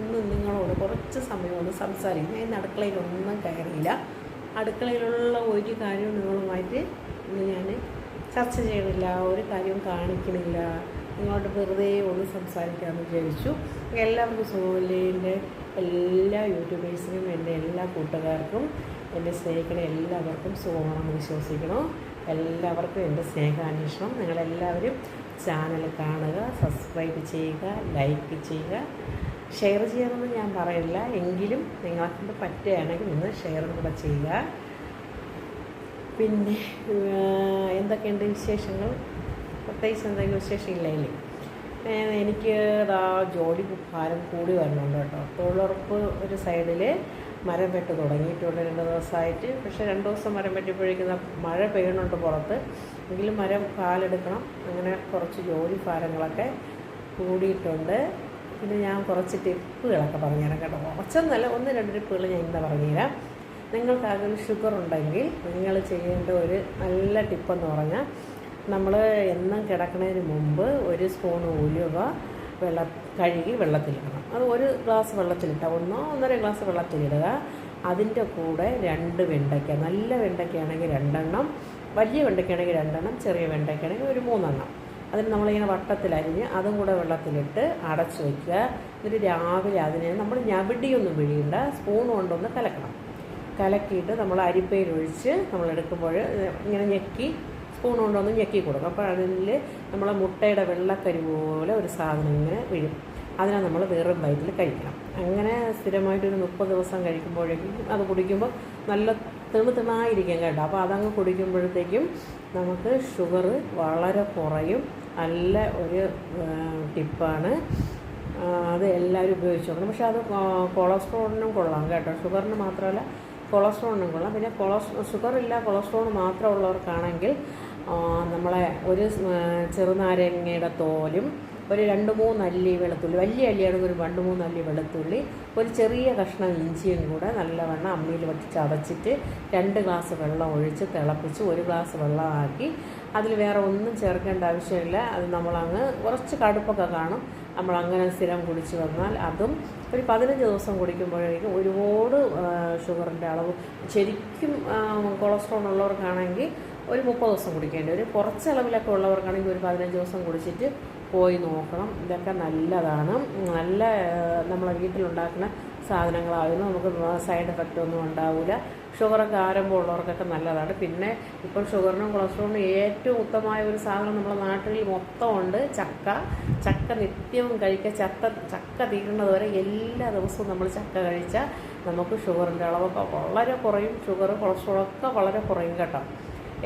ഇന്ന് നിങ്ങളോട് കുറച്ച് സമയം ഒന്ന് സംസാരിക്കും. ഞാൻ അടുക്കളയിലൊന്നും കയറിയില്ല. അടുക്കളയിലുള്ള ഒരു കാര്യവും നിങ്ങളുമായിട്ട് ഇന്ന് ഞാൻ ചർച്ച ചെയ്യണില്ല ഒരു കാര്യവും കാണിക്കണില്ല. നിങ്ങളോട് വെറുതെ ഒന്ന് സംസാരിക്കാമെന്ന് വിചാരിച്ചു. എല്ലാവർക്കും സോലേന്റെ എല്ലാ യൂട്യൂബേഴ്സിനും എന്റെ എല്ലാ കൂട്ടുകാർക്കും എന്നെ സ്നേഹിക്കണ എല്ലാവർക്കും സുഖമാണെന്ന് വിശ്വസിക്കണം എല്ലാവർക്കും എന്റെ സ്നേഹാന്വേഷണം. നിങ്ങളെല്ലാവരും ചാനൽ കാണുക സബ്സ്ക്രൈബ് ചെയ്യുക ലൈക്ക് ചെയ്യുക. ഷെയർ ചെയ്യണമെന്ന് ഞാൻ പറയില്ല എങ്കിലും നിങ്ങളെ പറ്റുകയാണെങ്കിൽ ഒന്ന് ഷെയറും കൂടെ ചെയ്യുക. പിന്നെ എന്തൊക്കെയുണ്ട് വിശേഷങ്ങൾ? പ്രത്യേകിച്ച് എന്തെങ്കിലും വിശേഷം ഇല്ലെങ്കിൽ എനിക്ക് ആ ജോലി ഭാരം കൂടി വരുന്നുണ്ട് കേട്ടോ. തൊഴിലുറപ്പ് ഒരു സൈഡിൽ മരം വെട്ട് തുടങ്ങിയിട്ടുണ്ട് രണ്ട് ദിവസമായിട്ട്. പക്ഷേ രണ്ട് ദിവസം മരം വെട്ടിപ്പോഴേക്കുന്ന മഴ പെയ്യണുണ്ട് പുറത്ത്. എങ്കിലും മരം കാലെടുക്കണം. അങ്ങനെ കുറച്ച് ജോലി ഭാരങ്ങളൊക്കെ കൂടിയിട്ടുണ്ട്. പിന്നെ ഞാൻ കുറച്ച് ടിപ്പുകളൊക്കെ പറഞ്ഞുതരാം കേട്ടോ. കുറച്ചൊന്നല്ല ഒന്ന് രണ്ട് ടിപ്പുകൾ ഞാൻ ഇന്ന് പറഞ്ഞുതരാം. നിങ്ങൾക്ക് അതിൽ ഷുഗർ ഉണ്ടെങ്കിൽ നിങ്ങൾ ചെയ്യേണ്ട ഒരു നല്ല ടിപ്പെന്ന് പറഞ്ഞാൽ നമ്മൾ എന്നും കിടക്കുന്നതിന് മുമ്പ് ഒരു സ്പൂൺ ഉലുവ വെള്ള കഴുകി വെള്ളത്തിലിടണം. അത് ഒരു ഗ്ലാസ് വെള്ളത്തിലിട്ട ഒന്നോ ഒന്നര ഗ്ലാസ് വെള്ളത്തിലിടുക. അതിന്റെ കൂടെ രണ്ട് വെണ്ടയ്ക്ക നല്ല വെണ്ടയ്ക്കയാണെങ്കിൽ രണ്ടെണ്ണം വലിയ വെണ്ടയ്ക്കയാണെങ്കിൽ രണ്ടെണ്ണം ചെറിയ വെണ്ടയ്ക്കയാണെങ്കിൽ ഒരു മൂന്നെണ്ണം. അതിന് നമ്മളിങ്ങനെ വട്ടത്തിലരിഞ്ഞ് അതും കൂടെ വെള്ളത്തിലിട്ട് അടച്ചു വയ്ക്കുക എന്നിട്ട് രാവിലെ അതിനെ നമ്മൾ ഞവിടിയൊന്നും പിഴിയണ്ട സ്പൂൺ കൊണ്ടൊന്ന് കലക്കണം. കലക്കിയിട്ട് നമ്മൾ അരിപ്പയിലൊഴിച്ച് നമ്മൾ എടുക്കുമ്പോൾ ഇങ്ങനെ ഞെക്കി സ്പൂൺ കൊണ്ടൊന്ന് ഞെക്കി കൊടുക്കും. അപ്പോൾ അതിൽ നമ്മളെ മുട്ടയുടെ വെള്ളക്കരി പോലെ ഒരു സാധനം ഇങ്ങനെ വീഴും അതിനെ നമ്മൾ വെറും വയറ്റിൽ കഴിക്കണം. അങ്ങനെ സ്ഥിരമായിട്ട് ഒരു മുപ്പത് ദിവസം കഴിക്കുമ്പോഴേക്കും അത് കുടിക്കുമ്പോൾ നല്ല തിണു തിണായിരിക്കും കേട്ടോ. അപ്പോൾ അതങ്ങ് കുടിക്കുമ്പോഴത്തേക്കും നമുക്ക് ഷുഗർ വളരെ കുറയും. നല്ല ഒരു ടിപ്പാണ്. അത് എല്ലാവരും ഉപയോഗിച്ച് നോക്കണം. പക്ഷേ അത് കൊളസ്ട്രോളിനും കൊള്ളാം കേട്ടോ. ഷുഗറിന് മാത്രമല്ല കൊളസ്ട്രോളിനും കൊള്ളാം. പിന്നെ കൊളസ്ട്രോ ഷുഗർ ഇല്ല കൊളസ്ട്രോൾ മാത്രമുള്ളവർക്കാണെങ്കിൽ നമ്മളെ ഒരു ചെറുനാരങ്ങയുടെ തോലും ഒരു രണ്ട് മൂന്ന് അല്ലി വെളുത്തുള്ളി വലിയ അല്ലിയാണെങ്കിൽ ഒരു രണ്ട് മൂന്ന് അല്ലി വെളുത്തുള്ളി ഒരു ചെറിയ കഷ്ണം ഇഞ്ചിയും കൂടെ നല്ലവണ്ണം അമ്മിയിൽ വെച്ച് ചതച്ചിട്ട് രണ്ട് ഗ്ലാസ് വെള്ളം ഒഴിച്ച് തിളപ്പിച്ച് ഒരു ഗ്ലാസ് വെള്ളമാക്കി അതിൽ വേറെ ഒന്നും ചേർക്കേണ്ട ആവശ്യമില്ല. അത് നമ്മളങ്ങ് കുറച്ച് കടുപ്പൊക്കെ കാണും. നമ്മളങ്ങനെ സ്ഥിരം കുടിച്ച് വന്നാൽ അതും ഒരു പതിനഞ്ച് ദിവസം കുടിക്കുമ്പോഴേക്കും ഒരുപാട് ഷുഗറിന്റെ അളവ്. ശരിക്കും കൊളസ്ട്രോൾ ഉള്ളവർക്കാണെങ്കിൽ ഒരു മുപ്പത് ദിവസം കുടിക്കേണ്ടി വരും. കുറച്ച് അളവിലൊക്കെ ഉള്ളവർക്കാണെങ്കിൽ ഒരു പതിനഞ്ച് ദിവസം കുടിച്ചിട്ട് പോയി നോക്കണം. ഇതൊക്കെ നല്ലതാണ്. നല്ല നമ്മളെ വീട്ടിലുണ്ടാക്കുന്ന സാധനങ്ങളാകുന്നു നമുക്ക് സൈഡ് എഫക്റ്റ് ഒന്നും ഉണ്ടാവില്ല ഷുഗറൊക്കെ ആരംഭം ഉള്ളവർക്കൊക്കെ നല്ലതാണ്. പിന്നെ ഇപ്പോൾ ഷുഗറിനും കൊളസ്ട്രോളിനും ഏറ്റവും ഉത്തമമായ ഒരു സാധനം നമ്മുടെ നാട്ടിൽ മൊത്തം ഉണ്ട് ചക്ക. ചക്ക നിത്യവും കഴിക്കുക. ചക്ക ചക്ക തീരുന്നത് വരെ എല്ലാ ദിവസവും നമ്മൾ ചക്ക കഴിച്ചാൽ നമുക്ക് ഷുഗറിന്റെ അളവൊക്കെ വളരെ കുറയും. ഷുഗർ കൊളസ്ട്രോളൊക്കെ വളരെ കുറയും കേട്ടോ.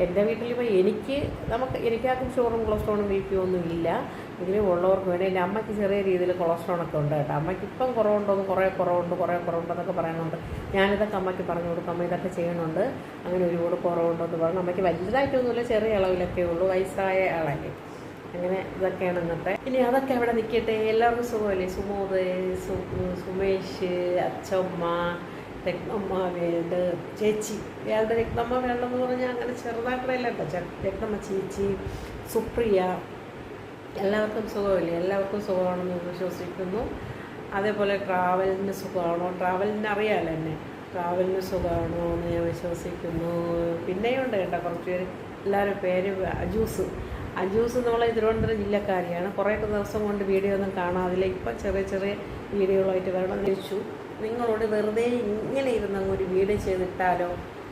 എന്റെ വീട്ടിലിപ്പോൾ എനിക്ക് നമുക്ക് എനിക്കാർക്കും ഷുഗറും കൊളസ്ട്രോളും ബി പി ഒന്നും ഇല്ല എങ്കിലും ഉള്ളവർക്ക് വേണ്ടി എന്റെ അമ്മയ്ക്ക് ചെറിയ രീതിയിൽ കൊളസ്ട്രോളൊക്കെ ഉണ്ട് കേട്ടോ. അമ്മയ്ക്ക് ഇപ്പം കുറവുണ്ടോന്ന് കുറേ കുറവുണ്ട് കുറേ കുറവുണ്ടെന്നൊക്കെ പറയുന്നുണ്ട് ഞാനിതൊക്കെ അമ്മയ്ക്ക് പറഞ്ഞു കൊടുക്കും അമ്മ ഇതൊക്കെ ചെയ്യണുണ്ട്. അങ്ങനെ ഒരുപാട് കുറവുണ്ടെന്ന് പറഞ്ഞു. അമ്മയ്ക്ക് വലുതായിട്ടൊന്നുമില്ല ചെറിയ അളവിലൊക്കെ ഉള്ളൂ വയസ്സായ ആളല്ലേ. അങ്ങനെ ഇതൊക്കെയാണ് ഇന്നത്തെ. ഇനി അതൊക്കെ അവിടെ നിൽക്കട്ടെ? എല്ലാവർക്കും സുഖമല്ലേ? സുമോദ് സുമേഷ് അച്ചമ്മ രത്നമ്മ വേണ്ട ചേച്ചി. ഇയാളുടെ രക്തമ്മ വേണ്ടെന്ന് പറഞ്ഞാൽ അങ്ങനെ ചെറുതാക്കണല്ല കേട്ടോ രക്തമ്മ ചേച്ചി സുപ്രിയ. എല്ലാവർക്കും സുഖമില്ലേ? എല്ലാവർക്കും സുഖമാണെന്ന് വിശ്വസിക്കുന്നു. അതേപോലെ ട്രാവലിന് സുഖമാണോ? ട്രാവലിന് അറിയാമല്ലോ എന്നെ? ട്രാവലിന് സുഖമാണോ എന്ന് ഞാൻ വിശ്വസിക്കുന്നു. പിന്നെയുണ്ട് കേട്ടോ കുറച്ച് പേര്. എല്ലാവരും പേര് അജൂസ്. അജൂസ് നമ്മളെ തിരുവനന്തപുരം ജില്ലക്കാരിയാണ്. കുറേ ദിവസം കൊണ്ട് വീഡിയോ ഒന്നും കാണാതില്ല. ഇപ്പം ചെറിയ ചെറിയ വീഡിയോകളായിട്ട് വരണം ചോദിച്ചു നിങ്ങളോട് വെറുതെ ഇങ്ങനെ ഇരുന്ന് ഒരു വീഡിയോ ചെയ്തിട്ടാലോ?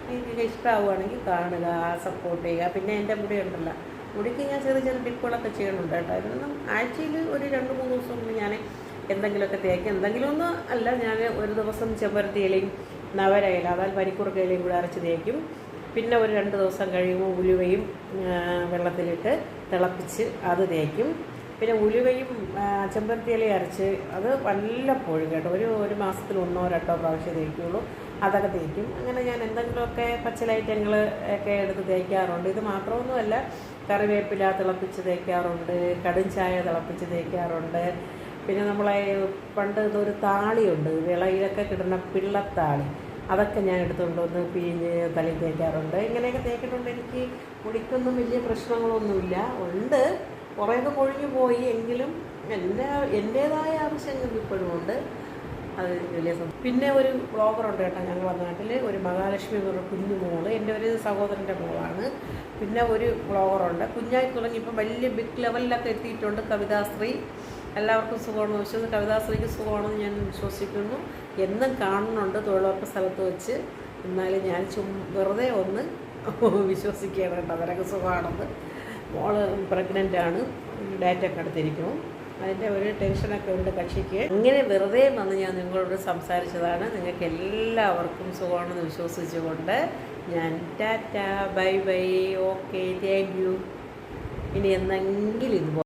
നിങ്ങൾക്ക് ഇഷ്ടമാവുകയാണെങ്കിൽ കാണുക സപ്പോർട്ട് ചെയ്യുക. പിന്നെ എന്റെ മുടി ഉണ്ടല്ലോ. മുടിക്ക് ഞാൻ ചെറിയ ചെറിയ ടിപ്പുകളൊക്കെ ചെയ്യണുണ്ട് കേട്ടോ. ഇതൊന്നും ആഴ്ചയിൽ ഒരു രണ്ട് മൂന്ന് ദിവസം മുമ്പ് ഞാൻ എന്തെങ്കിലുമൊക്കെ തേക്കും. എന്തെങ്കിലും ഒന്നും അല്ല ഞാൻ ഒരു ദിവസം ചെമ്പരത്തി ഇലയും നവര ഇല അതായത് പനിക്കുറുക്ക ഇലയും കൂടെ അരച്ച് തേക്കും. പിന്നെ ഒരു രണ്ട് ദിവസം കഴിയുമ്പോൾ ഉലുവയും വെള്ളത്തിലിട്ട് തിളപ്പിച്ച് അത് തേക്കും. പിന്നെ ഉലുവയും ആ, ചെമ്പരത്തി ഇലയും അരച്ച് അത് വല്ലപ്പോഴും കേട്ടോ. ഒരു ഒരു മാസത്തിൽ ഒന്നോ രണ്ടോ പ്രാവശ്യം തേക്കുള്ളൂ. അതൊക്കെ തേക്കും. അങ്ങനെ ഞാൻ എന്തെങ്കിലുമൊക്കെ പച്ചില ഐറ്റങ്ങൾ ഒക്കെ എടുത്ത് തേക്കാറുണ്ട്. ഇത് മാത്രമൊന്നുമല്ല കറിവേപ്പില തിളപ്പിച്ച് തേക്കാറുണ്ട് കടും ചായ തിളപ്പിച്ച് തേക്കാറുണ്ട്. പിന്നെ നമ്മളെ പണ്ട് ഇതൊരു താളിയുണ്ട് വിളയിലൊക്കെ കിട്ടുന്ന പിള്ളത്താളി. അതൊക്കെ ഞാൻ എടുത്തുകൊണ്ട് വന്ന് പിഴിഞ്ഞ് തലയിൽ തേക്കാറുണ്ട്. ഇങ്ങനെയൊക്കെ തേക്കിയിട്ടുണ്ട് എനിക്ക് മുടിക്കൊന്നും വലിയ പ്രശ്നങ്ങളൊന്നുമില്ല. ഉണ്ട്. കുറേയൊക്കെ കൊഴിഞ്ഞു പോയി എങ്കിലും എന്റെ എന്റേതായ ആവശ്യങ്ങൾ ഇപ്പോഴും ഉണ്ട്. അത് വലിയ പിന്നെ ഒരു ബ്ലോഗറുണ്ട് കേട്ടോ ഞങ്ങളുടെ നാട്ടിൽ ഒരു മഹാലക്ഷ്മി എന്ന് പറഞ്ഞ കുഞ്ഞു മോൾ. എന്റെ ഒരു സഹോദരന്റെ മോളാണ്. പിന്നെ ഒരു ബ്ലോഗറുണ്ട് കുഞ്ഞായി തുടങ്ങി ഇപ്പം വലിയ ബിഗ് ലെവലിലൊക്കെ എത്തിയിട്ടുണ്ട് കവിതാശ്രീ. എല്ലാവർക്കും സുഖമാണെന്ന് വിശ്വസിക്കുന്നു കവിതാശ്രീക്ക് സുഖമാണെന്ന് ഞാൻ വിശ്വസിക്കുന്നു. എന്നും കാണുന്നുണ്ട് തൊഴിലുറപ്പ് സ്ഥലത്ത് വെച്ച്. എന്നാലും ഞാൻ ചും വെറുതെ ഒന്ന് വിശ്വസിക്കുകയാണ് കേട്ടോ. അവരൊക്കെ സുഖമാണെന്ന്. മോൾ ആണ്. ഡാറ്റ ഒക്കെ എടുത്തിരിക്കുന്നു. അതിന്റെ ഒരു ടെൻഷനൊക്കെ ഉണ്ട് കക്ഷിക്ക്. ഇങ്ങനെ വെറുതെ വന്ന് ഞാൻ നിങ്ങളോട് സംസാരിച്ചതാണ്. നിങ്ങൾക്ക് എല്ലാവർക്കും സുഖമാണെന്ന് വിശ്വസിച്ചുകൊണ്ട് ഞാൻ tata bye bye okay thank you ഇനി എന്നെങ്കിലും ഇതുപോലെ